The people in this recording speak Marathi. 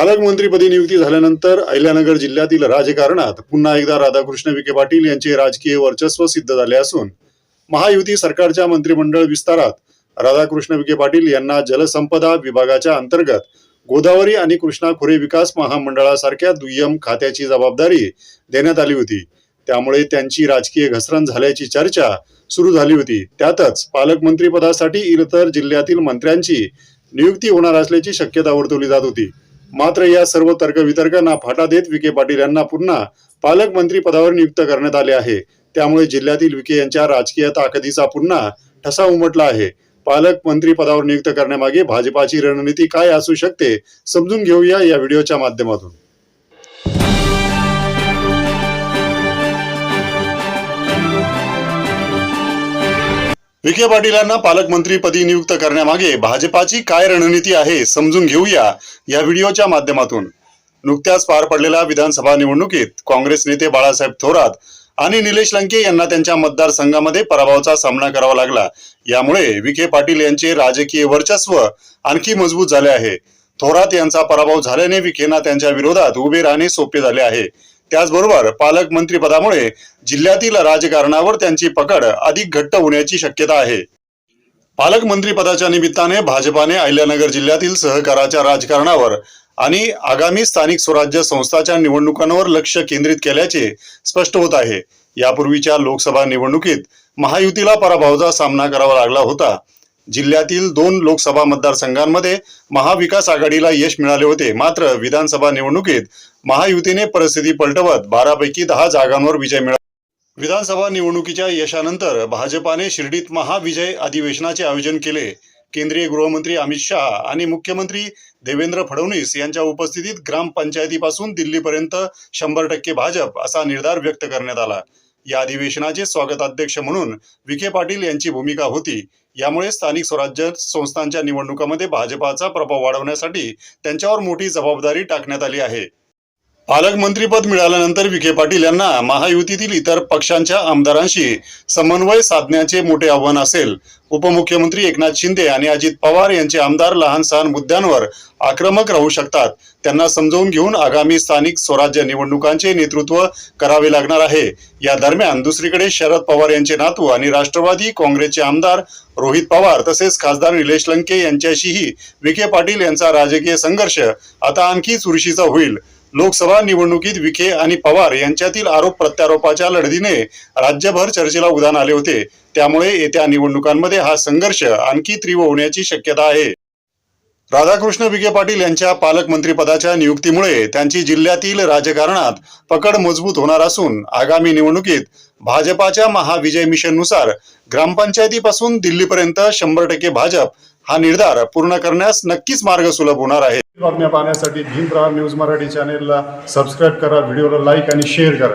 पालकमंत्रीपदी नियुक्ती झाल्यानंतर अहिल्यानगर जिल्ह्यातील राजकारणात पुन्हा एकदा राधाकृष्ण विखे पाटील यांचे राजकीय वर्चस्व सिद्ध झाले असून महायुती सरकारच्या मंत्रिमंडळ विस्तारात राधाकृष्ण विखे पाटील यांना जलसंपदा विभागाच्या अंतर्गत गोदावरी आणि कृष्णा खोरे विकास महामंडळासारख्या दुय्यम खात्याची जबाबदारी देण्यात आली होती. त्यामुळे त्यांची राजकीय घसरण झाल्याची चर्चा सुरू झाली होती. त्यातच पालकमंत्रीपदासाठी इतर जिल्ह्यातील मंत्र्यांची नियुक्ती होणार असल्याची शक्यता वर्तवली जात होती. मात्र या सर्व तर्कवितर्कांना फाटा देत विखे पाटील यांना पुन्हा पालकमंत्री पदावर नियुक्त करण्यात आले आहे. त्यामुळे जिल्ह्यातील विखे यांच्या राजकीय ताकदीचा पुन्हा ठसा उमटला आहे. पालकमंत्री पदावर नियुक्त करण्यामागे भाजपाची रणनीती काय असू शकते समजून घेऊया या व्हिडिओच्या माध्यमातून. विखे पाटीलांना पालकमंत्रीपदी नियुक्त करण्यामागे भाजपाची काय रणनीती आहे समजून घेऊया या व्हिडिओच्या माध्यमातून. नुकत्याच पार पडलेल्या विधानसभा निवडणुकीत काँग्रेस नेते बाळासाहेब थोरात आणि निलेश लंके यांना त्यांच्या मतदारसंघामध्ये पराभवाचा सामना करावा लागला. यामुळे विखे पाटील यांचे राजकीय वर्चस्व आणखी मजबूत झाले आहे. थोरात यांचा पराभव झाल्याने विखेंना त्यांच्या विरोधात उभे राहणे सोपे झाले आहे. त्याचबरोबर पालकमंत्री पदामुळे जिल्ह्यातील राजकारणावर त्यांची पकड अधिक घट्ट होण्याची शक्यता आहे. पालकमंत्री पदाच्या निमित्ताने भाजपाने अहिल्यानगर जिल्ह्यातील सहकाराच्या राजकारणावर आणि आगामी स्थानिक स्वराज्य संस्थाच्या निवडणुकांवर लक्ष केंद्रित केल्याचे स्पष्ट होत आहे. यापूर्वीच्या लोकसभा निवडणुकीत महायुतीला पराभवाचा सामना करावा लागला होता. जिल्ह्यातील दोन लोकसभा मतदारसंघांमध्ये महाविकास आघाडीला यश मिळाले होते. मात्र विधानसभा निवडणुकीत महायुतीने परिस्थिती पलटवत बारापैकी दहा जागांवर विजय मिळाला. विधानसभा निवडणुकीच्या यशानंतर भाजपाने शिर्डीत महाविजय अधिवेशनाचे आयोजन केले. केंद्रीय गृहमंत्री अमित शहा आणि मुख्यमंत्री देवेंद्र फडणवीस यांच्या उपस्थितीत ग्रामपंचायतीपासून दिल्लीपर्यंत शंभर टक्के भाजप असा निर्धार व्यक्त करण्यात आला. या अधिवेशनाचे स्वागताध्यक्ष म्हणून विखे पाटील यांची भूमिका होती. यामुळे स्थानिक स्वराज्य संस्थांच्या निवडणुकामध्ये भाजपाचा प्रभाव वाढवण्यासाठी त्यांच्यावर मोठी जबाबदारी टाकण्यात आली आहे. पालकमंत्रीपद मिळाल्यानंतर विखे पाटील यांना महायुतीतील इतर पक्षांच्या आमदारांशी समन्वय साधण्याचे मोठे आव्हान असेल. उपमुख्यमंत्री एकनाथ शिंदे आणि अजित पवार यांचे आमदार लहान सहान मुद्द्यांवर आक्रमक राहू शकतात. त्यांना समजावून घेऊन आगामी स्थानिक स्वराज्य निवडणुकांचे नेतृत्व करावे लागणार आहे. या दरम्यान दुसरीकडे शरद पवार यांचे नातू आणि राष्ट्रवादी काँग्रेसचे आमदार रोहित पवार तसेच खासदार निलेश लंके यांच्याशीही विखे पाटील यांचा राजकीय संघर्ष आता आणखी चुरशीचा होईल. लोकसभा निवडणुकीत विखे आणि पवार यांच्यातील आरोप प्रत्यारोपाच्या लढतीने राज्यभर चर्चेला उधाण आले होते. त्यामुळे येत्या निवडणुकांमध्ये हा संघर्ष आणखी तीव्र होण्याची शक्यता आहे. राधाकृष्ण विखे पाटील यांच्या पालकमंत्रीपदाच्या नियुक्तीमुळे त्यांची जिल्ह्यातील राजकारणात पकड मजबूत होणार असून आगामी निवडणुकीत भाजपाच्या महाविजय मिशननुसार ग्रामपंचायतीपासून दिल्लीपर्यंत शंभर टक्के भाजप हा निर्धार पूर्ण करण्यास नक्कीच मार्ग सुलभ होणार आहे. बातम्या पाहण्यासाठी भीम न्यूज मराठी चॅनेलला सबस्क्राईब करा व्हिडिओला लाईक आणि शेअर करा.